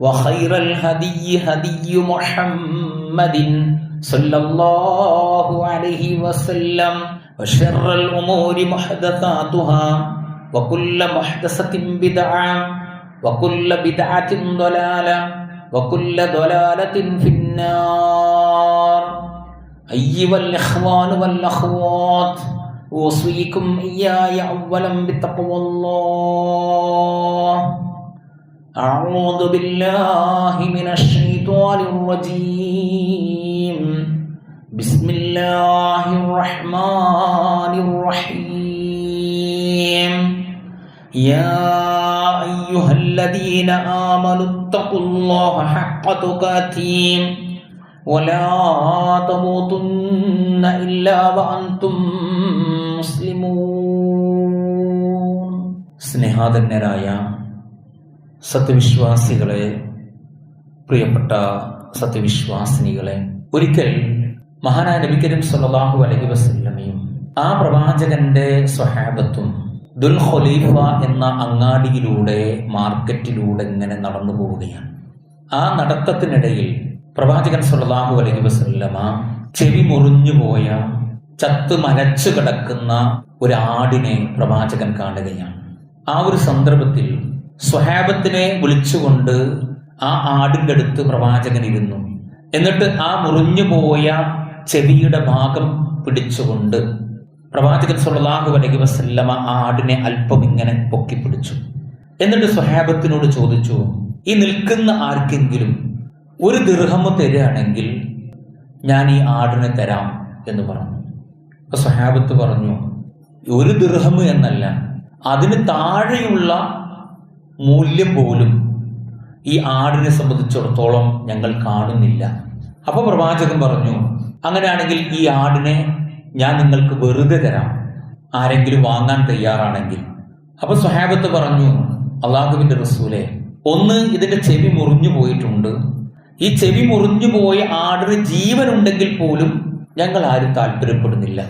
وخير الهدي هدي محمد صلى الله عليه وسلم وشر الأمور محدثاتها وكل محدثة بدعة وكل بدعة ضلالة وكل ضلالة في النار. أيها الإخوان والأخوات أوصيكم إياي أولا بتقوى الله. أعوذ بالله من الشيطان الرجيم بسم الله الرحمن الرحيم يا أيها الذين آمنوا اتقوا الله حق تقاته ولا تموتن إلا وأنتم مسلمون സ്നേഹാധന്യരായ സത്യവിശ്വാസികളെ പ്രിയപ്പെട്ട സത്യവിശ്വാസിനികളെ ഒരിക്കൽ മഹാനായ നബി കരീം അലഹി വസല്ലമയും ആ പ്രവാചകന്റെ സ്വഹാബത്തും ദുൽ ഖലീഫ എന്ന അങ്ങാടിയിലൂടെ മാർക്കറ്റിലൂടെ ഇങ്ങനെ നടന്നു പോവുകയാണ്. ആ നടത്തത്തിനിടയിൽ പ്രവാചകൻ സല്ലല്ലാഹു അലഹി വസ്ല്ലമ ചെവി മുറിഞ്ഞുപോയ ചത്ത് മരച്ചു കിടക്കുന്ന ഒരു ആടിനെ പ്രവാചകൻ കാണുകയാണ്. ആ ഒരു സന്ദർഭത്തിൽ സ്വഹാബത്തിനെ വിളിച്ചുകൊണ്ട് ആ ആടിന്റെ അടുത്ത് പ്രവാചകൻ ഇരുന്നു എന്നിട്ട് ആ മുറിഞ്ഞു പോയ ചെവിയുടെ ഭാഗം പിടിച്ചുകൊണ്ട് പ്രവാചകൻ സല്ലല്ലാഹു അലൈഹി വസല്ലമ ആ ആടിനെ അല്പം ഇങ്ങനെ പൊക്കി പിടിച്ചു. എന്നിട്ട് സ്വഹാബത്തിനോട് ചോദിച്ചു ഈ നിൽക്കുന്ന ആർക്കെങ്കിലും ഒരു ദീർഘമ തരികയാണെങ്കിൽ ഞാൻ ഈ ആടിനെ തരാം എന്ന് പറഞ്ഞു. അപ്പൊ സ്വഹാബത്ത് പറഞ്ഞു ഒരു ദീർഘമ എന്നല്ല അതിന് താഴെയുള്ള മൂല്യം പോലും ഈ ആടിനെ സംബന്ധിച്ചിടത്തോളം ഞങ്ങൾ കാണുന്നില്ല. അപ്പോൾ പ്രവാചകൻ പറഞ്ഞു അങ്ങനെയാണെങ്കിൽ ഈ ആടിനെ ഞാൻ നിങ്ങൾക്ക് വെറുതെ തരാം. ആരെങ്കിലും വാങ്ങാൻ തയ്യാറാണെങ്കിൽ. അപ്പോൾ സ്വഹാബത്ത് പറഞ്ഞു അള്ളാഹുവിന്റെ റസൂലെ ഒന്ന് ഇതിന്റെ ചെവി മുറിഞ്ഞു പോയിട്ടുണ്ട്. ഈ ചെവി മുറിഞ്ഞു പോയ ആടിന് ജീവനുണ്ടെങ്കിൽ പോലും ഞങ്ങൾ ആരും താല്പര്യപ്പെടുന്നില്ല.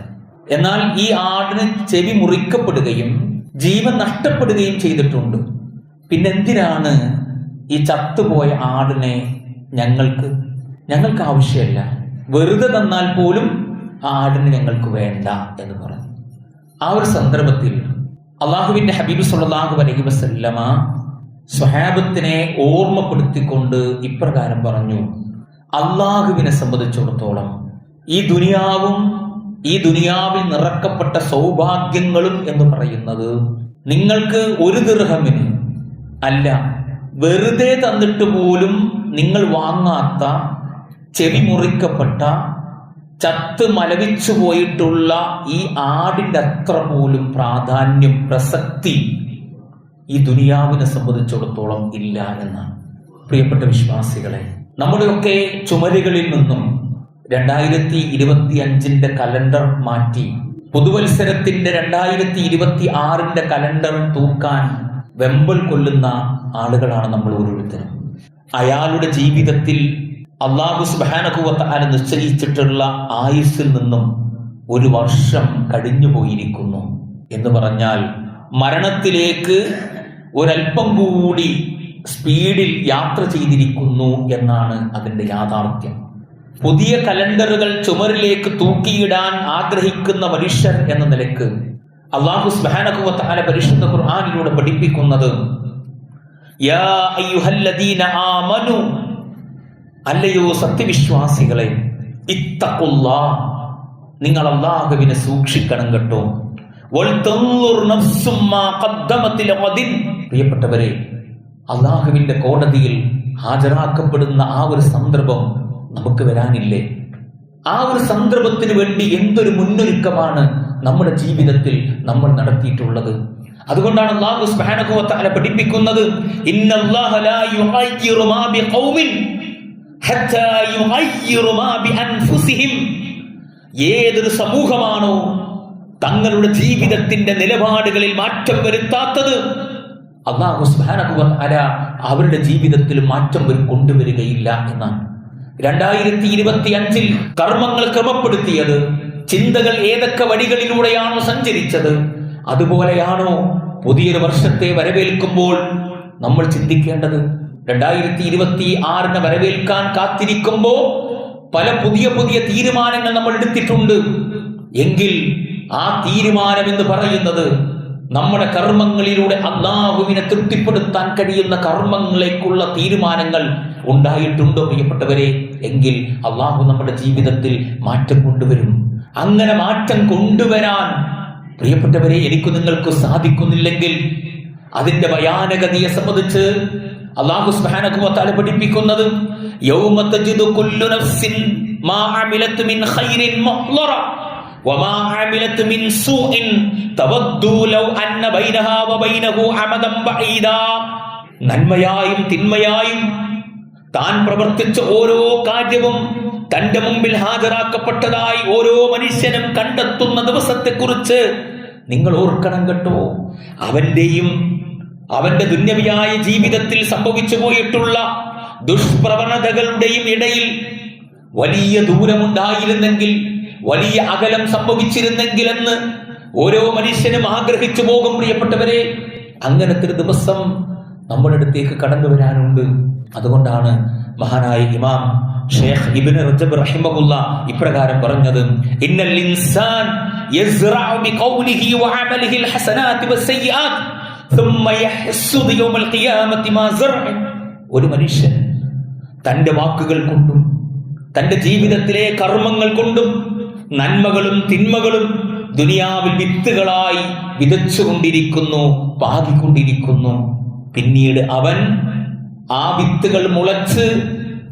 എന്നാൽ ഈ ആടിന് ചെവി മുറിക്കപ്പെടുകയും ജീവൻ നഷ്ടപ്പെടുകയും ചെയ്തിട്ടുണ്ട്. പിന്നെന്തിനാണ് ഈ ചത്തുപോയ ആടിനെ ഞങ്ങൾക്ക് ഞങ്ങൾക്ക് ആവശ്യമല്ല. വെറുതെ തന്നാൽ പോലും ആ ആടിന് ഞങ്ങൾക്ക് വേണ്ട എന്ന് പറഞ്ഞു. ആ ഒരു സന്ദർഭത്തിൽ അള്ളാഹുവിന്റെ ഹബീബ് സുല്ലാഹു അലൈഹി വസല്ലമ സ്വഹാബത്തിനെ ഓർമ്മപ്പെടുത്തിക്കൊണ്ട് ഇപ്രകാരം പറഞ്ഞു അള്ളാഹുവിനെ സംബന്ധിച്ചിടത്തോളം ഈ ദുനിയാവും ഈ ദുനിയാവിൽ നിറക്കപ്പെട്ട സൗഭാഗ്യങ്ങളും എന്ന് പറയുന്നത് നിങ്ങൾക്ക് ഒരു ദീർഘമിന് അല്ല വെറുതെ തന്നിട്ട് പോലും നിങ്ങൾ വാങ്ങാത്ത ചെവി മുറിക്കപ്പെട്ട ചത്ത് മലവിച്ചു പോയിട്ടുള്ള ഈ ആടിന്റെ അത്ര പോലും പ്രാധാന്യം പ്രസക്തി ഈ ദുനിയാവിനെ സംബന്ധിച്ചിടത്തോളം ഇല്ല എന്നാണ്. പ്രിയപ്പെട്ട വിശ്വാസികളെ നമ്മുടെയൊക്കെ ചുമരുകളിൽ നിന്നും രണ്ടായിരത്തി ഇരുപത്തി അഞ്ചിന്റെ കലണ്ടർ മാറ്റി പുതുവത്സരത്തിന്റെ രണ്ടായിരത്തി ഇരുപത്തി ആറിന്റെ കലണ്ടർ തൂക്കാൻ വെമ്പൽ കൊല്ലുന്ന ആളുകളാണ് നമ്മൾ ഓരോരുത്തരും. അയാളുടെ ജീവിതത്തിൽ അള്ളാഹു സുബാനകുവത്താല നിശ്ചയിച്ചിട്ടുള്ള ആയുസ്സിൽ നിന്നും ഒരു വർഷം കഴിഞ്ഞു പോയിരിക്കുന്നു എന്ന് പറഞ്ഞാൽ മരണത്തിലേക്ക് ഒരല്പം കൂടി സ്പീഡിൽ യാത്ര ചെയ്തിരിക്കുന്നു എന്നാണ് അതിന്റെ യാഥാർത്ഥ്യം. പുതിയ കലണ്ടറുകൾ ചുമരിലേക്ക് തൂക്കിയിടാൻ ആഗ്രഹിക്കുന്ന മനുഷ്യർ എന്ന നിലയ്ക്ക് അള്ളാഹു സ്ബാനകുവത്താല പരിശുദ്ധ ഖുർആാനിലൂടെ പഠിപ്പിക്കുന്നത് അല്ലയോ സത്യവിശ്വാസികളെ ഇത്തക്കുല്ലാ നിങ്ങൾ അള്ളാഹുവിനെ സൂക്ഷിക്കണം കേട്ടോ. പ്രിയപ്പെട്ടവരെ അള്ളാഹുവിന്റെ കോടതിയിൽ ഹാജരാക്കപ്പെടുന്ന ആ ഒരു സന്ദർഭം നമുക്ക് വരാനില്ലേ ആ ഒരു സന്ദർഭത്തിന് വേണ്ടി എന്തൊരു മുന്നൊരുക്കമാണ് നമ്മുടെ ജീവിതത്തിൽ നമ്മൾ നടത്തിയിട്ടുള്ളത്. അതുകൊണ്ടാണ് അള്ളാഹു തആല പഠിപ്പിക്കുന്നത് ഏതൊരു സമൂഹമാണോ തങ്ങളുടെ ജീവിതത്തിന്റെ നിലപാടുകളിൽ മാറ്റം വരുത്താത്തത് അള്ളാഹു സുബ്ഹാനഹു വ തആല അവരുടെ ജീവിതത്തിൽ മാറ്റം വരും കൊണ്ടുവരികയില്ല എന്നാണ്. രണ്ടായിരത്തി ഇരുപത്തി അഞ്ചിൽ കർമ്മങ്ങൾ ക്രമപ്പെടുത്തിയത്. ചിന്തകൾ ഏതൊക്കെ വഴികളിലൂടെയാണോ സഞ്ചരിച്ചത്? അതുപോലെയാണോ പുതിയൊരു വർഷത്തെ വരവേൽക്കുമ്പോൾ നമ്മൾ ചിന്തിക്കേണ്ടത്? രണ്ടായിരത്തി ഇരുപത്തി ആറിന് വരവേൽക്കാൻ കാത്തിരിക്കുമ്പോൾ പല പുതിയ പുതിയ തീരുമാനങ്ങൾ നമ്മൾ എടുത്തിട്ടുണ്ട്. എങ്കിൽ ആ തീരുമാനം എന്ന് പറയുന്നത് നമ്മുടെ കർമ്മങ്ങളിലൂടെ അള്ളാഹുവിനെ തൃപ്തിപ്പെടുത്താൻ കഴിയുന്ന കർമ്മങ്ങളേക്കുള്ള തീരുമാനങ്ങൾ ഉണ്ടായിട്ടുണ്ടോ പ്രിയപ്പെട്ടവരെ? എങ്കിൽ അള്ളാഹു നമ്മുടെ ജീവിതത്തിൽ മാറ്റം കൊണ്ടുവരും. അങ്ങനെ മാറ്റം കൊണ്ടുവരാൻ പ്രിയപ്പെട്ടവരെ എനിക്ക് നിങ്ങൾക്ക് സാധിക്കുന്നില്ലെങ്കിൽ അതിന്റെ ഭയാനകതയെ സംബന്ധിച്ച് അള്ളാഹു തആല പഠിപ്പിക്കുന്നത് ബഈദാ. നന്മയായും തിന്മയായും താൻ പ്രവർത്തിച്ച ഓരോ കാര്യവും തന്റെ മുമ്പിൽ ഹാജരാക്കപ്പെട്ടതായി ഓരോ മനുഷ്യനും കണ്ടെത്തുന്ന ദിവസത്തെക്കുറിച്ച് നിങ്ങൾ ഓർക്കണം കേട്ടോ. അവന്റെയും അവന്റെ ദുന്യവിയായ ജീവിതത്തിൽ സംഭവിച്ചു പോയിട്ടുള്ള ദുഷ്പ്രവണതകളുടെയും ഇടയിൽ വലിയ ദൂരമുണ്ടായിരുന്നെങ്കിൽ വലിയ അകലം സംഭവിച്ചിരുന്നെങ്കിൽ എന്ന് ഓരോ മനുഷ്യനും ആഗ്രഹിച്ചു പോകും പ്രിയപ്പെട്ടവരെ. അങ്ങനത്തെ ഒരു ദിവസം നമ്മുടെ അടുത്തേക്ക് കടന്നു വരാനുണ്ട്. അതുകൊണ്ടാണ് മഹാനായ ഇമാം ഷേഖ് ഇബ്നു റജബ് റഹിമഹുല്ല ഇപ്രകാരം പറഞ്ഞത് ഇന്നൽ ഇൻസാൻ യസ്റഉ ബിഖൗലിഹി വഅമലിഹി അൽഹസനാതി വസ്സയ്യിആത് ثم يحصد يوم القيامة ما زرع ഒരു മനുഷ്യൻ തന്റെ വാക്കുകൾ കൊണ്ടും തന്റെ ജീവിതത്തിലെ കർമ്മങ്ങൾ കൊണ്ടും നന്മകളും തിന്മകളും ദുനിയാവിൽ വിത്തുകളായി വിതച്ചുകൊണ്ടിരിക്കുന്നു പാകിക്കൊണ്ടിരിക്കുന്നു പിന്നീട് അവൻ ആ വിത്തുകൾ മുളച്ച്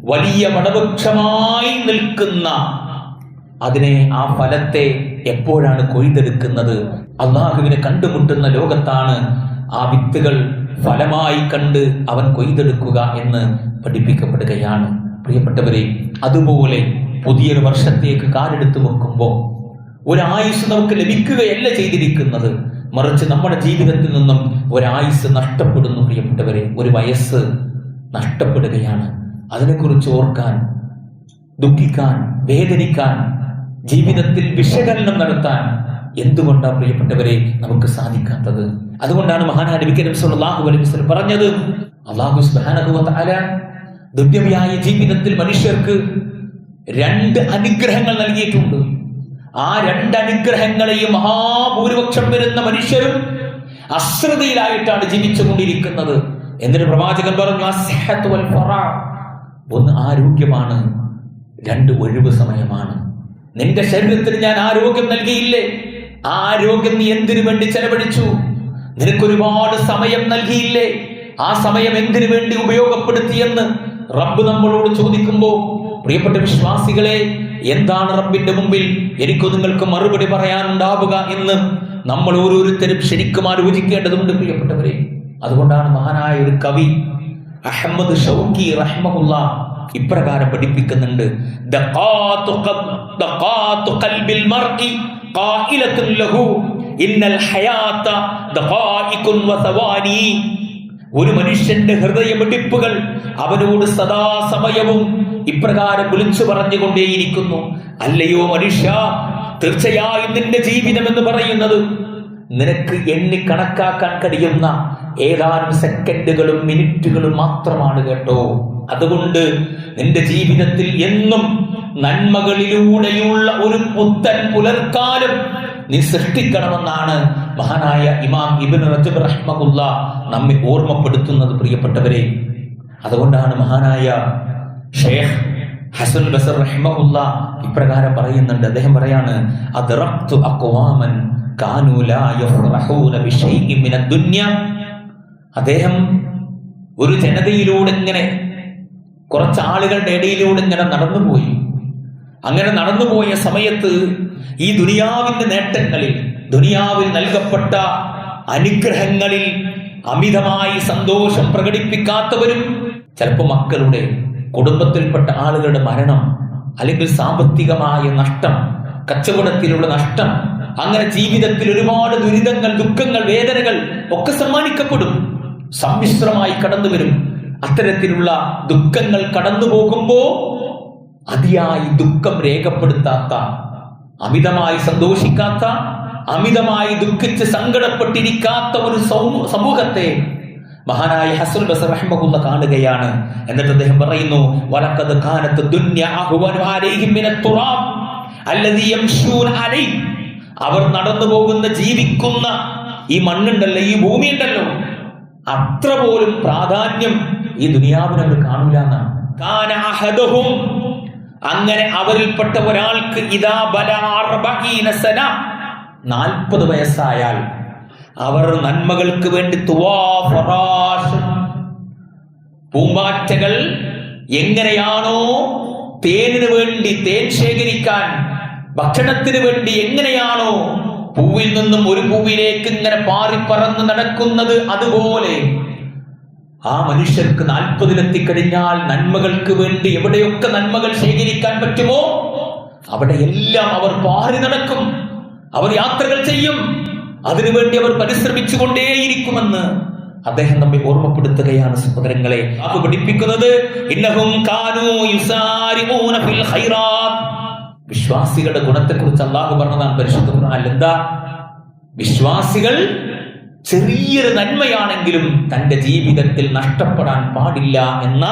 വലിയ വടവൃക്ഷമായി നിൽക്കുന്ന അതിനെ ആ ഫലത്തെ എപ്പോഴാണ് കൊയ്തെടുക്കുന്നത്? അള്ളാഹുവിനെ കണ്ടുമുട്ടുന്ന ലോകത്താണ് ആ വിത്തുകൾ ഫലമായി കണ്ട് അവൻ കൊയ്തെടുക്കുക എന്ന് പഠിപ്പിക്കപ്പെടുകയാണ്. പ്രിയപ്പെട്ടവരെ അതുപോലെ പുതിയൊരു വർഷത്തേക്ക് കാലെടുത്ത് വെക്കുമ്പോൾ ഒരായുസ് നമുക്ക് ലഭിക്കുകയല്ല ചെയ്തിരിക്കുന്നത്. മറിച്ച് നമ്മുടെ ജീവിതത്തിൽ നിന്നും ഒരായുസ് നഷ്ടപ്പെടുന്നു പ്രിയപ്പെട്ടവരെ. ഒരു വയസ്സ് നഷ്ടപ്പെടുകയാണ്. അതിനെക്കുറിച്ച് ഓർക്കാൻ ദുഃഖിക്കാൻ വേദനിക്കാൻ ജീവിതത്തിൽ വിശകലനം നടത്താൻ എന്തുകൊണ്ടാണ് പ്രിയപ്പെട്ടവരെ നമുക്ക് സാധിക്കാത്തത്? അതുകൊണ്ടാണ് മഹാനായ നബി കരീം സല്ലല്ലാഹു അലൈഹി വസല്ലം പറഞ്ഞത് അള്ളാഹു സുബ്ഹാനഹു തആല ദുന്യവിയായ ജീവിതത്തിൽ മനുഷ്യർക്ക് രണ്ട് അനുഗ്രഹങ്ങൾ നൽകിയിട്ടുണ്ട്. ആ രണ്ട് അനുഗ്രഹങ്ങളെയും മഹാഭൂരിപക്ഷം വരുന്ന മനുഷ്യരും അശ്രദ്ധയിലായിട്ടാണ് ജീവിച്ചുകൊണ്ടിരിക്കുന്നത്. എന്നിട്ട് പ്രവാചകൻ പറഞ്ഞു. ഒന്ന് ആരോഗ്യമാണ് രണ്ട് ഒഴിവ് സമയമാണ്. നിന്റെ ശരീരത്തിന് ഞാൻ ആരോഗ്യം നൽകിയില്ലേ? ആ ആരോഗ്യം നീ എന്തിനു വേണ്ടി ചെലവഴിച്ചു? നിനക്കൊരുപാട് സമയം നൽകിയില്ലേ? ആ സമയം എന്തിനു വേണ്ടി ഉപയോഗപ്പെടുത്തിയെന്ന് റബ്ബ് നമ്മളോട് ചോദിക്കുമ്പോൾ പ്രിയപ്പെട്ട വിശ്വാസികളെ എന്താണ് റബ്ബിന്റെ മുമ്പിൽ എനിക്ക് നിങ്ങൾക്ക് മറുപടി പറയാനുണ്ടാവുക എന്ന് നമ്മൾ ഓരോരുത്തരും ശരിക്കും ആലോചിക്കേണ്ടതുണ്ട് പ്രിയപ്പെട്ടവരെ. അതുകൊണ്ടാണ് മഹാനായ ഒരു കവി അഹമ്മദ് ഷൗക്കി റഹ്മുല്ല ഇപ്രകാരം പഠിപ്പിക്കുന്നുണ്ട്. ഒരു മനുഷ്യന്റെ ഹൃദയമിടിപ്പുകൾ അവനോട് സദാസമയവും ഇപ്രകാരം വിളിച്ചു പറഞ്ഞുകൊണ്ടേയിരിക്കുന്നു. അല്ലയോ മനുഷ്യ തീർച്ചയായും നിന്റെ ജീവിതം എന്ന് പറയുന്നത് നിനക്ക് എണ്ണി കണക്കാക്കാൻ കഴിയുന്ന ഏതാനും സെക്കൻഡുകളും മിനിറ്റുകളും മാത്രമാണ് കേട്ടോ. അതുകൊണ്ട് നിന്റെ ജീവിതത്തിൽ എന്നും നന്മകളിലൂടെയുള്ള ഒരു പുത്തൻ പുലർക്കാലം നീ സൃഷ്ടിക്കണമെന്നാണ് മഹാനായ ഇമാം ഇബിൻ റജബ് റഹ്മകുല്ല നമ്മെ ഓർമ്മപ്പെടുത്തുന്നത് പ്രിയപ്പെട്ടവരെ. അതുകൊണ്ടാണ് മഹാനായ ഷേഖ് ഹസൻ ബസർ റഹ്മുല്ല ഇപ്രകാരം പറയുന്നുണ്ട്. അദ്ദേഹം പറയാണ് അദ്റഖ്തു അഖ്വാമൻ അക്വാമൻ ലാ യഫ്റഹൂന ബിശൈഇൻ മിന ദുനിയ. അദ്ദേഹം ഒരു ജനതയിലൂടെ ഇങ്ങനെ കുറച്ച് ആളുകളുടെ ഇടയിലൂടെ ഇങ്ങനെ നടന്നുപോയി അങ്ങനെ നടന്നുപോയ സമയത്ത് ഈ ദുനിയാവിന്റെ നേട്ടങ്ങളിൽ ദുനിയാവിൽ നൽകപ്പെട്ട അനുഗ്രഹങ്ങളിൽ അമിതമായി സന്തോഷം പ്രകടിപ്പിക്കാത്തവരും ചിലപ്പോൾ മക്കളുടെ കുടുംബത്തിൽപ്പെട്ട ആളുകളുടെ മരണം അല്ലെങ്കിൽ സാമ്പത്തികമായ നഷ്ടം കച്ചവടത്തിലുള്ള നഷ്ടം അങ്ങനെ ജീവിതത്തിൽ ഒരുപാട് ദുരിതങ്ങൾ ദുഃഖങ്ങൾ വേദനകൾ ഒക്കെ സമ്മാനിക്കപ്പെടും. സമ്മിശ്രമായി കടന്നു വരും. അത്തരത്തിലുള്ള ദുഃഖങ്ങൾ കടന്നു പോകുമ്പോ അതിയായി ദുഃഖം രേഖപ്പെടുത്താത്ത അമിതമായി സന്തോഷിക്കാത്ത അമിതമായി ദുഃഖിച്ച് സങ്കടപ്പെട്ടിരിക്കാത്ത ഒരു സമൂഹത്തെ മഹാനായ ഹസുൽ ബസർ കാണുകയാണ്. എന്നിട്ട് അദ്ദേഹം പറയുന്നു വലക്കത് കാലത്ത് അവർ നടന്നു പോകുന്ന ജീവിക്കുന്ന ഈ മണ്ണുണ്ടല്ലോ ഈ ഭൂമി ഉണ്ടല്ലോ അത്ര പോലും പ്രാധാന്യം ഈ ദുനിയാവിന് അവർ കാണൂല എന്നാണ്. അങ്ങനെ അവരിൽപ്പെട്ട ഒരാൾക്ക് ഇതാ ബല നാൽപ്പത് വയസ്സായാൽ അവർ നന്മകൾക്ക് വേണ്ടി പൂമ്പാറ്റകൾ എങ്ങനെയാണോ തേനിന് വേണ്ടി തേൻ ശേഖരിക്കാൻ ഭക്ഷണത്തിന് വേണ്ടി എങ്ങനെയാണോ പൂവിൽ നിന്നും ഒരു പൂവിലേക്ക് ഇങ്ങനെ പാറി പാറിപ്പറന്ന് നടക്കുന്നത് അതുപോലെ ആ മനുഷ്യർക്ക് നാൽപ്പതിലെത്തിക്കഴിഞ്ഞാൽ നന്മകൾക്ക് വേണ്ടി എവിടെയൊക്കെ നന്മകൾ ശേഖരിക്കാൻ പറ്റുമോ? അവിടെ എല്ലാം അവർ പാറി നടക്കും. അവർ യാത്രകൾ ചെയ്യും. അതിനുവേണ്ടി അവർ പരിശ്രമിച്ചുകൊണ്ടേയിരിക്കുമെന്ന് അദ്ദേഹം നമ്മെ ഓർമ്മപ്പെടുത്തുകയാണ് സഹോദരങ്ങളെ. അത് പഠിപ്പിക്കുന്നത് ഇന്നഹും കാനു യുസാരിമൂന ഫിൽ ഖൈറാത്ത്. വിശ്വാസികളുടെ ഗുണത്തെക്കുറിച്ച് അള്ളാഹു പറഞ്ഞതാണ് പരിശുദ്ധ എന്താ? വിശ്വാസികൾ ചെറിയൊരു നന്മയാണെങ്കിലും തന്റെ ജീവിതത്തിൽ നഷ്ടപ്പെടാൻ പാടില്ല എന്ന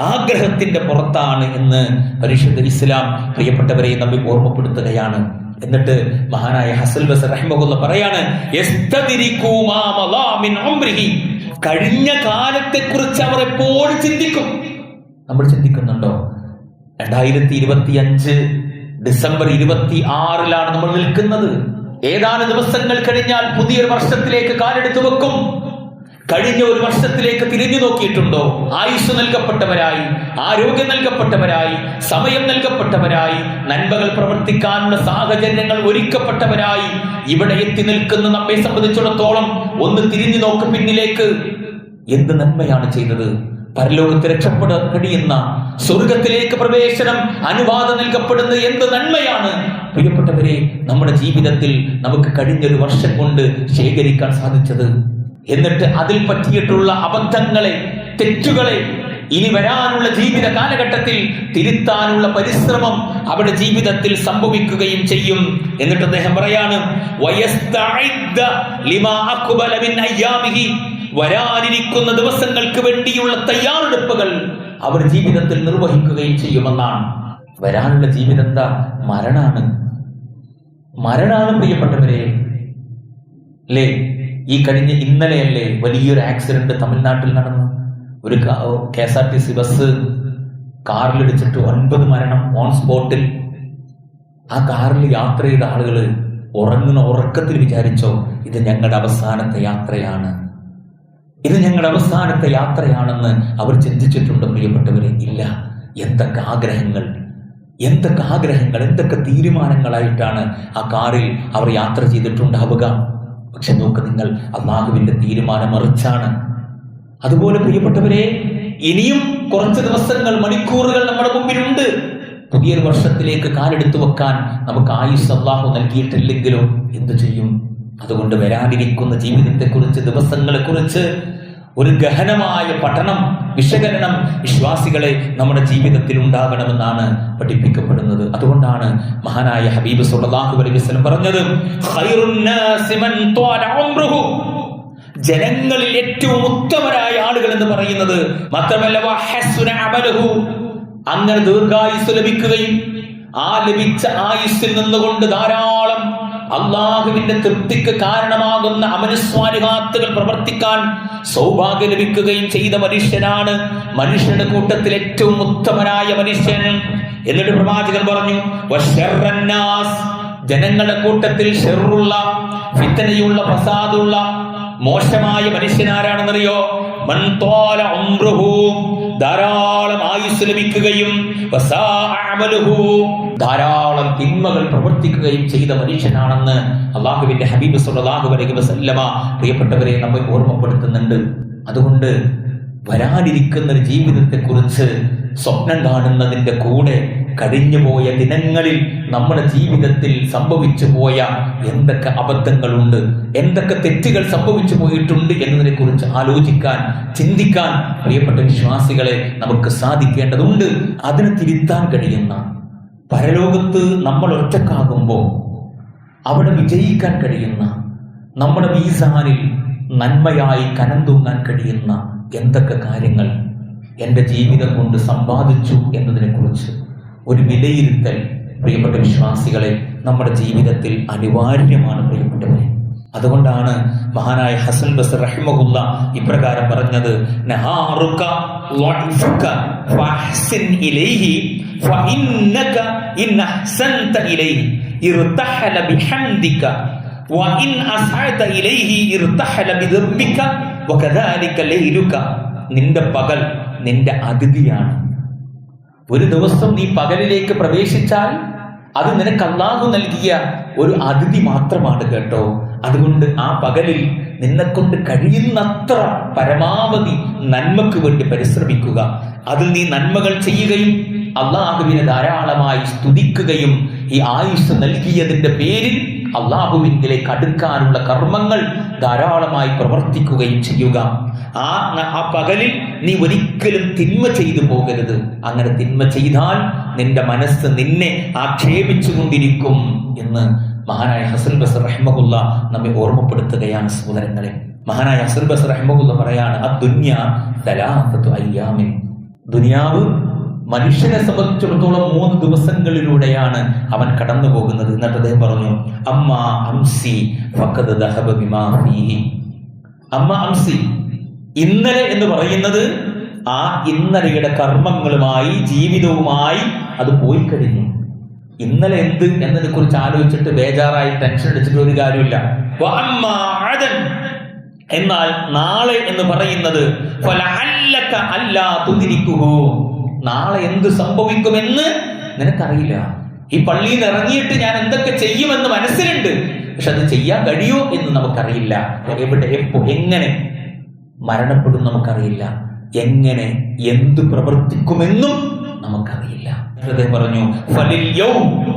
ആഗ്രഹത്തിന്റെ പുറത്താണ് എന്ന് പരിശുദ്ധ ഇസ്ലാം പ്രിയപ്പെട്ടവരെ നമ്മെ ഓർമ്മപ്പെടുത്തുകയാണ്. എന്നിട്ട് മഹാനായ ഹസൽ ബസ് റഹ്മുള്ള പറയാണ്. കഴിഞ്ഞ കാലത്തെ കുറിച്ച് അവർ എപ്പോഴും ചിന്തിക്കും. നമ്മൾ ചിന്തിക്കുന്നുണ്ടോ? രണ്ടായിരത്തി ഇരുപത്തി അഞ്ച് ഡിസംബർ ഇരുപത്തി ആറിലാണ് നമ്മൾ നിൽക്കുന്നത്. ഏതാനും ദിവസങ്ങൾ കഴിഞ്ഞാൽ പുതിയൊരു വർഷത്തിലേക്ക് കാലെടുത്തു വെക്കും. കഴിഞ്ഞ ഒരു വർഷത്തിലേക്ക് തിരിഞ്ഞു നോക്കിയിട്ടുണ്ടോ? ആയുസ് നൽകപ്പെട്ടവരായി ആരോഗ്യം നൽകപ്പെട്ടവരായി സമയം നൽകപ്പെട്ടവരായി നന്മകൾ പ്രവർത്തിക്കാനുള്ള സാഹചര്യങ്ങൾ ഒരുക്കപ്പെട്ടവരായി ഇവിടെ എത്തി നിൽക്കുന്ന നമ്മെ സംബന്ധിച്ചിടത്തോളം. ഒന്ന് തിരിഞ്ഞു നോക്ക് പിന്നിലേക്ക്. എന്ത് നന്മയാണ് ചെയ്തത്? പരലോകത്ത് രക്ഷപ്പെടാൻ കഴിയുന്ന സ്വർഗത്തിലേക്ക് പ്രവേശനം അനുവാദം നൽകപ്പെടുന്ന എന്ത് നന്മയാണ്? പ്രിയപ്പെട്ടവരെ നമ്മുടെ ജീവിതത്തിൽ നമുക്ക് കഴിഞ്ഞൊരു വർഷം കൊണ്ട് ശേഖരിക്കാൻ സാധിച്ചത്. എന്നിട്ട് അതിൽ പറ്റിയിട്ടുള്ള അബദ്ധങ്ങളെ തെറ്റുകളെ ഇനി വരാനുള്ള ജീവിത കാലഘട്ടത്തിൽ തിരുത്താനുള്ള പരിശ്രമം അവിടെ ജീവിതത്തിൽ സംഭവിക്കുകയും ചെയ്യും. എന്നിട്ട് അദ്ദേഹം പറയാണ് വരാനിരിക്കുന്ന ദിവസങ്ങൾക്ക് വേണ്ടിയുള്ള തയ്യാറെടുപ്പുകൾ അവർ ജീവിതത്തിൽ നിർവഹിക്കുകയും ചെയ്യുമെന്നാണ്. വരാനുള്ള ജീവിതം എന്താ മരണാണ്. മരണാണ് പ്രിയപ്പെട്ടവരെ. അല്ലേ ഈ കഴിഞ്ഞ ഇന്നലെയല്ലേ വലിയൊരു ആക്സിഡന്റ് തമിഴ്നാട്ടിൽ നടന്നു. ഒരു K S R T C bus കാറിലിടിച്ചിട്ട് ഒൻപത് മരണം ഓൺ സ്പോട്ടിൽ. ആ കാറിൽ യാത്ര ചെയ്ത ആളുകൾ ഉറങ്ങുന്ന ഉറക്കത്തിൽ വിചാരിച്ചോ ഇത് ഞങ്ങളുടെ അവസാനത്തെ യാത്രയാണ്. ഇത് ഞങ്ങളുടെ അവസാനത്തെ യാത്രയാണെന്ന് അവർ ചിന്തിച്ചിട്ടുണ്ട് പ്രിയപ്പെട്ടവരെ. ഇല്ല. എന്തൊക്കെ ആഗ്രഹങ്ങൾ? എന്തൊക്കെ ആഗ്രഹങ്ങൾ? എന്തൊക്കെ തീരുമാനങ്ങളായിട്ടാണ് ആ കാറിൽ അവർ യാത്ര ചെയ്തിട്ടുണ്ടാവുക? പക്ഷെ നോക്ക് നിങ്ങൾ അള്ളാഹുവിന്റെ തീരുമാനം മറിച്ചാണ്. അതുപോലെ പ്രിയപ്പെട്ടവരെ ഇനിയും കുറച്ച് ദിവസങ്ങൾ മണിക്കൂറുകൾ നമ്മുടെ മുമ്പിലുണ്ട്. പുതിയൊരു വർഷത്തിലേക്ക് കാലെടുത്തു വെക്കാൻ നമുക്ക് ആയുസ് അള്ളാഹു നൽകിയിട്ടില്ലെങ്കിലും? എന്തു ചെയ്യും? അതുകൊണ്ട് വരാനിരിക്കുന്ന ജീവിതത്തെക്കുറിച്ച് ദിവസങ്ങളെക്കുറിച്ച് ഒരു ഗഹനമായ പഠനം വിശകലനം വിശ്വാസികളെ നമ്മുടെ ജീവിതത്തിൽ ഉണ്ടാകണമെന്നാണ് പഠിപ്പിക്കപ്പെടുന്നത് അതുകൊണ്ടാണ് മഹാനായ ഹബീബ് സുല്ലാഹു അലൈഹി വസ്ലം പറഞ്ഞത്. ജനങ്ങളിൽ ഏറ്റവും ഉത്തമരായ ആളുകൾ എന്ന് പറയുന്നത് മാത്രമല്ല. അങ്ങനെ ദീർഘായുസ് ലഭിക്കുകയും ആ ലഭിച്ച ആയുസ്സിൽ നിന്നുകൊണ്ട് ധാരാളം അള്ളാഹുവിന്റെ തൃപ്തിക്ക് കാരണമാകുന്ന അമനുസ്വാരിഹാത്തുകൾ പ്രവർത്തിക്കാൻ സൗഭാഗ്യം ലഭിക്കുകയും ചെയ്ത മനുഷ്യനാണ് മനുഷ്യന്റെ കൂട്ടത്തിൽ ഏറ്റവും ഉത്തമനായ മനുഷ്യൻ എന്നിട്ട് പ്രവാചകൻ പറഞ്ഞു. ജനങ്ങളുടെ കൂട്ടത്തിൽ ഷെറുള്ള ഫിത്തനയുള്ള ഫസാദുള്ള മോശമായ മനുഷ്യനാരാണെന്നറിയോ. ധാരാളം ആയുസ് ലഭിക്കുകയും. ധാരാളം തിന്മകൾ പ്രവർത്തിക്കുകയും ചെയ്ത മനുഷ്യനാണെന്ന് അള്ളാഹുവിന്റെ ഹബീബ് സുല്ലാഹു അലൈഹി വസല്ലമ പ്രിയപ്പെട്ടവരെ നമ്മെ ഓർമ്മപ്പെടുത്തുന്നുണ്ട് അതുകൊണ്ട് വരാനിരിക്കുന്ന ഒരു ജീവിതത്തെ കുറിച്ച് സ്വപ്നം കാണുന്നതിന്റെ കൂടെ കഴിഞ്ഞുപോയ ദിനങ്ങളിൽ നമ്മുടെ ജീവിതത്തിൽ സംഭവിച്ചു പോയ എന്തൊക്കെ അബദ്ധങ്ങളുണ്ട് എന്തൊക്കെ തെറ്റുകൾ സംഭവിച്ചു പോയിട്ടുണ്ട് എന്നതിനെ കുറിച്ച് ആലോചിക്കാൻ ചിന്തിക്കാൻ പ്രിയപ്പെട്ട വിശ്വാസികളെ നമുക്ക് സാധിക്കേണ്ടതുണ്ട്. അതിന് തിരുത്താൻ കഴിയുന്ന പരലോകത്ത് നമ്മൾ ഒറ്റക്കാകുമ്പോൾ അവിടെ വിജയിക്കാൻ കഴിയുന്ന നമ്മുടെ വീസാനിൽ നന്മയായി കനം തൂങ്ങാൻ കഴിയുന്ന എന്തൊക്കെ കാര്യങ്ങൾ എന്റെ ജീവിതം കൊണ്ട് സമ്പാദിച്ചു എന്നതിനെ കുറിച്ച് ഒരു വിലയിരുത്തൽ. പ്രിയപ്പെട്ട വിശ്വാസികളെ നമ്മുടെ ജീവിതത്തിൽ അനിവാര്യമാണ് പ്രിയപ്പെട്ടവരെ. അതുകൊണ്ടാണ് മഹാനായ ഹസൻ ബസ് റഹ്മുല്ല ഇപ്രകാരം പറഞ്ഞത് നിന്റെ പകൽ നിന്റെ അതിഥിയാണ്. ഒരു ദിവസം നീ പകലിലേക്ക് പ്രവേശിച്ചാൽ അത് നിനക്ക് അള്ളാഹു നൽകിയ ഒരു അതിഥി മാത്രമാണ് കേട്ടോ. അതുകൊണ്ട് ആ പകലിൽ നിന്നെ കൊണ്ട് കഴിയുന്നത്ര പരമാവധി നന്മക്ക് വേണ്ടി പരിശ്രമിക്കുക. അതിൽ നീ നന്മകൾ ചെയ്യുകയും അള്ളാഹുവിനെ ധാരാളമായി സ്തുതിക്കുകയും ഈ ആയുസ് നൽകിയതിന്റെ പേരിൽ അള്ളാഹുവിങ്കിലേക്ക് അടുക്കാനുള്ള കർമ്മങ്ങൾ ധാരാളമായി പ്രവർത്തിക്കുകയും ചെയ്യുക. ആ ആ പകലിൽ നീ ഒരിക്കലും തിന്മ ചെയ്തു പോകരുത്. അങ്ങനെ തിന്മ ചെയ്താൽ നിന്റെ മനസ്സ് നിന്നെ ആക്ഷേപിച്ചു കൊണ്ടിരിക്കും എന്ന് മഹാനായ ഹസൻ ബസ് റഹ്മുല്ല നമ്മെ ഓർമ്മപ്പെടുത്തുകയാണ് സഹോദരങ്ങളെ. മഹാനായ ഹസൻ ബസ് റഹ്മുല്ല പറയാണ് ആ ദുന്യ അയ്യാമിൻ. ദുനിയാവ് മനുഷ്യനെ സംബന്ധിച്ചിടത്തോളം മൂന്ന് ദിവസങ്ങളിലൂടെയാണ് അവൻ കടന്നു പോകുന്നത് എന്നിട്ട് അദ്ദേഹം പറഞ്ഞു അമ്മ അംസി അമ്മ അംസി ഇന്നലെ എന്ന് പറയുന്നത് ആ ഇന്നലെയുടെ കർമ്മങ്ങളുമായി ജീവിതവുമായി അത് പോയി കഴിഞ്ഞു ഇന്നലെ എന്ത് എന്നതിനെ കുറിച്ച് ആലോചിച്ചിട്ട് ബേജാറായി ടെൻഷൻ അടിച്ചിട്ട് ഒരു കാര്യമില്ല എന്നാൽ നാളെ എന്ന് പറയുന്നത് അല്ലാ തുദ്രിക്കുഹു. നാളെ എന്ത് സംഭവിക്കുമെന്ന് നിനക്കറിയില്ല. ഈ പള്ളിയിൽ നിന്ന് ഇറങ്ങിയിട്ട് ഞാൻ എന്തൊക്കെ ചെയ്യുമെന്ന് മനസ്സിലുണ്ട്. പക്ഷെ അത് ചെയ്യാൻ കഴിയോ എന്ന് നമുക്കറിയില്ല. എവിടെ എപ്പോ എങ്ങനെ മരണപ്പെടും നമുക്കറിയില്ല. എങ്ങനെ എന്ത് പ്രവർത്തിക്കുമെന്നും നമുക്കറിയില്ല. ഹൃദയം പറഞ്ഞു ഫലില്യോ യൗം."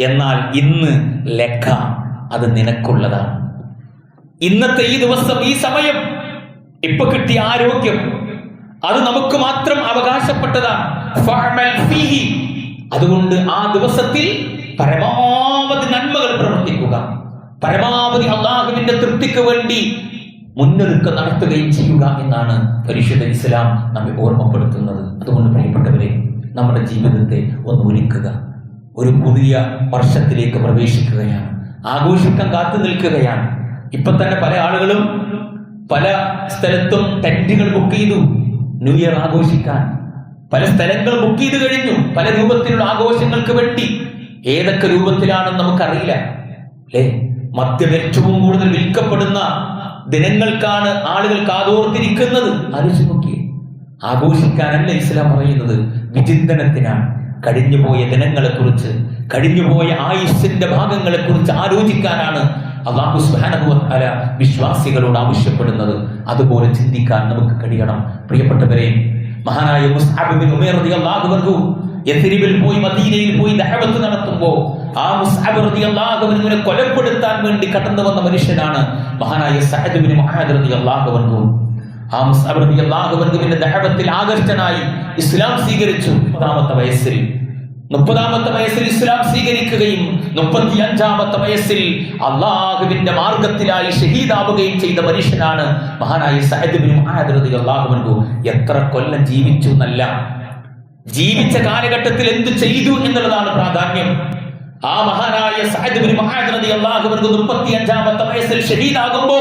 എന്നാൽ ഇന്ന് ലക്ക അത് നിനക്കുള്ളതാണ്. ഇന്നത്തെ ഈ ദിവസം ഈ സമയം ഇപ്പൊ കിട്ടിയ ആരോഗ്യം അത് നമുക്ക് മാത്രം അവകാശപ്പെട്ടതാണ്. അതുകൊണ്ട് ആ ദിവസത്തിൽ പരമാവധി നന്മകൾ പ്രവർത്തിക്കുക. പരമാവധി അള്ളാഹുവിന്റെ തൃപ്തിക്ക് വേണ്ടി മുന്നൊരുക്കം നടത്തുകയും ചെയ്യുക എന്നാണ് പരിശുദ്ധ ഇസ്ലാം നമ്മെ ഓർമ്മപ്പെടുത്തുന്നത്. അതുകൊണ്ട് പ്രിയപ്പെട്ടവരെ നമ്മുടെ ജീവിതത്തെ ഒന്ന് ഒരുക്കുക. ഒരു പുതിയ വർഷത്തിലേക്ക് പ്രവേശിക്കുകയാണ്. ആഘോഷിക്കാൻ കാത്തു നിൽക്കുകയാണ്. ഇപ്പൊ തന്നെ പല ആളുകളും പല സ്ഥലത്തും ടെന്റുകൾ ബുക്ക് ചെയ്തു. ന്യൂ ഇയർ ആഘോഷിക്കാൻ. പല സ്ഥലങ്ങൾ ബുക്ക് ചെയ്ത് കഴിഞ്ഞു. പല രൂപത്തിലുള്ള ആഘോഷങ്ങൾക്ക് വേണ്ടി. ഏതൊക്കെ രൂപത്തിലാണെന്ന് നമുക്കറിയില്ല. അല്ലേ? മദ്യം ഏറ്റവും കൂടുതൽ വിൽക്കപ്പെടുന്ന ദിനങ്ങൾക്കാണ് ആളുകൾ കാതോർത്തിരിക്കുന്നത്. ആലോചിച്ച് നോക്കിയേ. ആഘോഷിക്കാനല്ല ഇസ്ലാം പറയുന്നത്. വിചിന്തനത്തിനാണ്. കഴിഞ്ഞുപോയ ദിനങ്ങളെക്കുറിച്ച് കഴിഞ്ഞുപോയ ആയുസ്സിന്റെ ഭാഗങ്ങളെക്കുറിച്ച് ആലോചിക്കാനാണ് അള്ളാഹു തആല വിശ്വാസികളോട് ആവശ്യപ്പെടുന്നത് അതുപോലെ ചിന്തിക്കാൻ നമുക്ക് കഴിയണം. പ്രിയപ്പെട്ടവരെ മഹാനായ മുസ്അബ് ബിൻ ഉമൈർ റളിയല്ലാഹു അൻഹു യസ്രിബിൽ പോയി മദീനയിൽ പോയി ദഅവത്ത് നടത്തുമ്പോൾ ആ മുസ്അബ് റളിയല്ലാഹു അൻഹുവിനെ കൊലപ്പെടുത്താൻ വേണ്ടി കടന്നു വന്ന മനുഷ്യനാണ് മഹാനായ സഅദ് ബിൻ മുആദ് റളിയല്ലാഹു അൻഹു. ആ മുസ്അബ് റളിയല്ലാഹു അൻഹുവിന്റെ ദഅവത്തിൽ ആകർഷ്ടനായി ഇസ്ലാം സ്വീകരിച്ചു മുപ്പതാമത്തെ വയസ്സിൽ. മുപ്പതാമത്തെ വയസ്സിൽ ഇസ്ലാം സ്വീകരിക്കുകയും മുപ്പത്തി അഞ്ചാമത്തെ വയസ്സിൽ അള്ളാഹുവിന്റെ മാർഗത്തിലായി ഷഹീദാവുകയും ചെയ്ത മനുഷ്യനാണ് മഹാനായ അൻഹു. എത്ര കൊല്ലം ജീവിച്ചു എന്നല്ല. ജീവിച്ച കാലഘട്ടത്തിൽ എന്ത് ചെയ്തു എന്നുള്ളതാണ് പ്രാധാന്യം. ആ മഹാനായ റളിയല്ലാഹു അൻഹു 35ാമത്തെ വയസ്സിൽ ഷഹീദാകുമ്പോ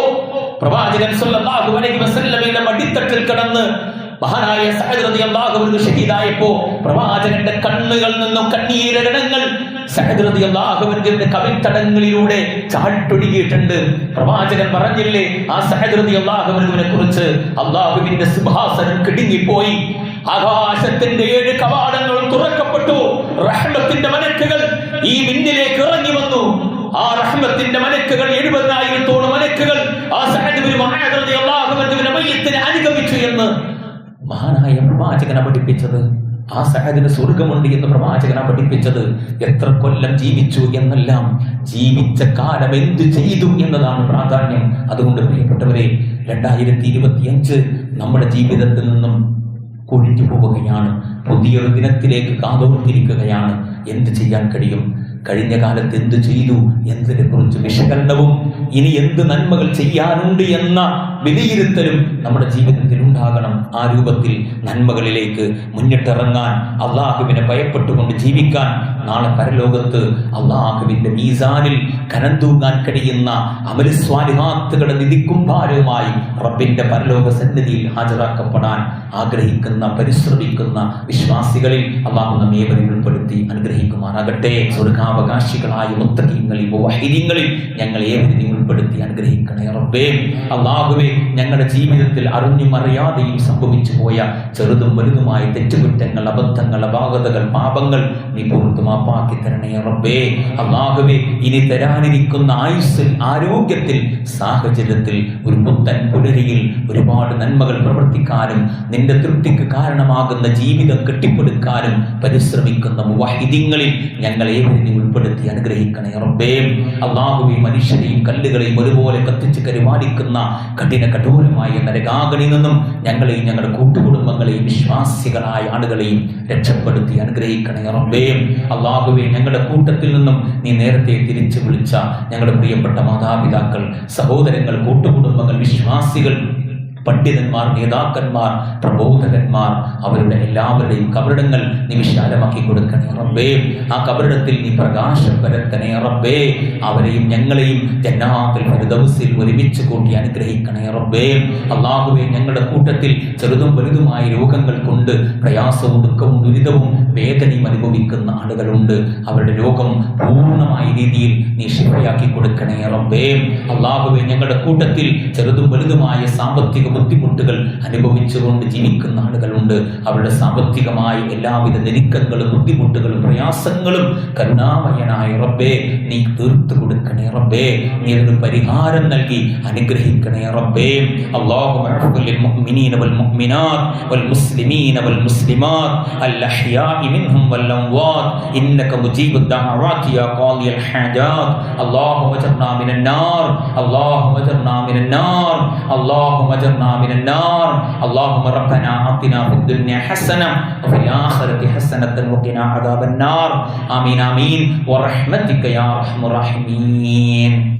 പ്രവാചകൻ സല്ലല്ലാഹു അലൈഹി വസല്ലമയുടെ മടിത്തട്ടിൽ കിടന്ന് മഹാനായ അൻഹു ഷഹീദായപ്പോ പ്രവാചകന്റെ കണ്ണുകളിൽ നിന്നും കണ്ണീരടങ്ങൾ അൻഹുവിന്റെ കവിത്തടങ്ങളിലൂടെ ചാട്ടൊഴുകിയിട്ടുണ്ട് പ്രവാചകൻ പറഞ്ഞില്ലേ ആ അൻഹുവിനെ കുറിച്ച് അള്ളാഹുവിന്റെ സിംഹാസനം കിടുങ്ങിപ്പോയി. ആകാശത്തിന്റെ ഏഴ് കവാടങ്ങൾ തുറക്കപ്പെട്ടു. റഹ്മത്തിന്റെ മനക്കുകൾ ഈ വിണ്ണിലേക്ക് ഇറങ്ങി വന്നു. ആ റഹ്മത്തിന്റെ മനക്കുകൾ എഴുപതിനായിരത്തോളം മനക്കുകൾ ആ സഹദ്രതി ബിൻ മുആദ് റളിയല്ലാഹു അൻഹുവിന്റെ മയ്യത്തിനെ അനുഗമിച്ചു എന്ന് മഹാനായ പ്രവാചകനെ പഠിപ്പിച്ചത്. ആ സഹദിന് സ്വർഗമുണ്ട് എന്ന് പ്രവാചകനെ പഠിപ്പിച്ചത്. എത്ര കൊല്ലം ജീവിച്ചു എന്നെല്ലാം ജീവിച്ച കാലം എന്തു ചെയ്തു എന്നതാണ് പ്രാധാന്യം. അതുകൊണ്ട് പ്രിയപ്പെട്ടവരെ രണ്ടായിരത്തി ഇരുപത്തിയഞ്ച് നമ്മുടെ ജീവിതത്തിൽ നിന്നും കൊഴിഞ്ഞു പോവുകയാണ്. പുതിയൊരു ദിനത്തിലേക്ക് കാതോർത്തിരിക്കുകയാണ്. എന്ത് ചെയ്യാൻ കഴിയും? കഴിഞ്ഞ കാലത്ത് എന്ത് ചെയ്തു? എന്നതിനെ കുറിച്ച് വിശകലനവും ഇനി എന്ത് നന്മകൾ ചെയ്യാനുണ്ട് എന്ന വിലയിരുത്തലും നമ്മുടെ ജീവിതത്തിൽ ഉണ്ടാകണം. ആ രൂപത്തിൽ നന്മകളിലേക്ക് മുന്നിട്ടിറങ്ങാൻ അള്ളാഹുവിനെ ഭയപ്പെട്ടുകൊണ്ട് ജീവിക്കാൻ നാളെ പരലോകത്ത് അള്ളാഹുവിന്റെ മീസാനിൽ കനം തൂങ്ങാൻ കഴിയുന്ന അമലസ്വാലിഹാത്തുകളുടെ നിധിക്കുംഭാരവുമായി റബ്ബിന്റെ പരലോക സന്നിധിയിൽ ഹാജരാക്കപ്പെടാൻ ആഗ്രഹിക്കുന്ന പരിശ്രമിക്കുന്ന വിശ്വാസികളിൽ അള്ളാഹു നമ്മെ ഏവരെയും ഉൾപ്പെടുത്തി അനുഗ്രഹിക്കുമാറാകട്ടെ. സ്വർഗാവകാശികളായ മുത്തകീങ്ങളിൽ വഹിര്യങ്ങളിൽ ഞങ്ങൾ ഏവരെയും ഉൾപ്പെടുത്തി അനുഗ്രഹിക്കണേ റബ്ബേ. അള്ളാഹുവെ ഞങ്ങളുടെ ജീവിതത്തിൽ അറിഞ്ഞും അറിയാതെയും സംഭവിച്ചു പോയ ചെറുതും വലുതുമായ തെറ്റുകുറ്റങ്ങൾ അബദ്ധങ്ങൾ അപാകതകൾ പാപങ്ങൾ നീ പുറത്തു മാപ്പാക്കി തരണേ റബ്ബേ. അള്ളാഹുവെ ഇനി തരാനിരിക്കുന്ന ആയുസ്സിൽ ആരോഗ്യത്തിൽ സാഹചര്യത്തിൽ ഒരു പുത്തൻ പുലരിയിൽ ഒരുപാട് നന്മകൾ പ്രവർത്തിക്കാനും നിന്റെ തൃപ്തിക്ക് കാരണമാകുന്ന ജീവിതം കെട്ടിപ്പടുക്കാനും പരിശ്രമിക്കുന്ന മുവാഹിദ്യങ്ങളിൽ ഞങ്ങളെ ഉൾപ്പെടുത്തി അനുഗ്രഹിക്കണേ റബ്ബേ. അള്ളാഹുവെ മനുഷ്യരെയും കല്ലുകളെയും ഒരുപോലെ കത്തിച്ച് കരുമാടിക്കുന്ന കഠിന കഠോരമായ നരകാഗണി നിന്നും ഞങ്ങളെയും ഞങ്ങളുടെ കൂട്ടുകുടുംബങ്ങളെയും വിശ്വാസികളായ ആളുകളെയും രക്ഷപ്പെടുത്തി അനുഗ്രഹിക്കണേ റബ്ബേ. അള്ളാഹുവേ ഞങ്ങളുടെ കൂട്ടത്തിൽ നിന്നും നീ നേരത്തെ തിരിച്ചു വിളിച്ച ഞങ്ങളുടെ പ്രിയപ്പെട്ട മാതാപിതാക്കൾ സഹോദരങ്ങൾ കൂട്ടുകുടുംബങ്ങൾ വിശ്വാസികൾ പണ്ഡിതന്മാർ നേതാക്കന്മാർ പ്രബോധകന്മാർ അവരുടെ എല്ലാവരുടെയും കബറിടങ്ങൾ നീ വിശാലമാക്കി കൊടുക്കണേ റബ്ബേ. ആ കബറിടത്തിൽ നീ പ്രകാശം പരത്തണേ റബ്ബേ. അവരെയും ഞങ്ങളെയും ജന്നാത്തിൽ ഫിർദൗസിൽ ഒരുമിച്ച് കൂട്ടി അനുഗ്രഹിക്കണേ റബ്ബേ. അള്ളാഹുവേ ഞങ്ങളുടെ കൂട്ടത്തിൽ ചെറുതും വലുതുമായ രോഗങ്ങൾ കൊണ്ട് പ്രയാസവും ദുഃഖവും ദുരിതവും വേദനയും അനുഭവിക്കുന്ന ആളുകളുണ്ട്. അവരുടെ രോഗം പൂർണമായ രീതിയിൽ നീ ശിഫയാക്കി കൊടുക്കണേ റബ്ബേ. അള്ളാഹുവേ ഞങ്ങളുടെ കൂട്ടത്തിൽ ചെറുതും വലുതുമായ സാമ്പത്തിക ബുദ്ധിമുട്ടുകൾ അനുഭവിച്ചുകൊണ്ട് ജീവിക്കുന്ന ആളുകളുണ്ട് അവരുടെ സാമ്പത്തികമായ എല്ലാവിധ ഞെരുക്കങ്ങളും ബുദ്ധിമുട്ടുകളും പ്രയാസങ്ങളും കരുണാമയനായ റബ്ബേ നീ തീർത്തു കൊടുക്കണേ റബ്ബേ നീ അതിന് പരിഹാരം നൽകി അനുഗ്രഹിക്കണേ റബ്ബേ اللهم اغفر للمؤمنين والمؤمنات والمسلمين والمسلمات الأحياء منهم والأموات إنك مجيب الدعوات يا قاضي الحاجات اللهم اجرنا من النار اللهم اجرنا من النار اللهم اجرنا من النار. اللهم ربنا آتنا في الدنيا حسنة وفي الآخرة حسنة وقنا عذاب النار. آمين آمين. ورحمتك يا أرحم الراحمين.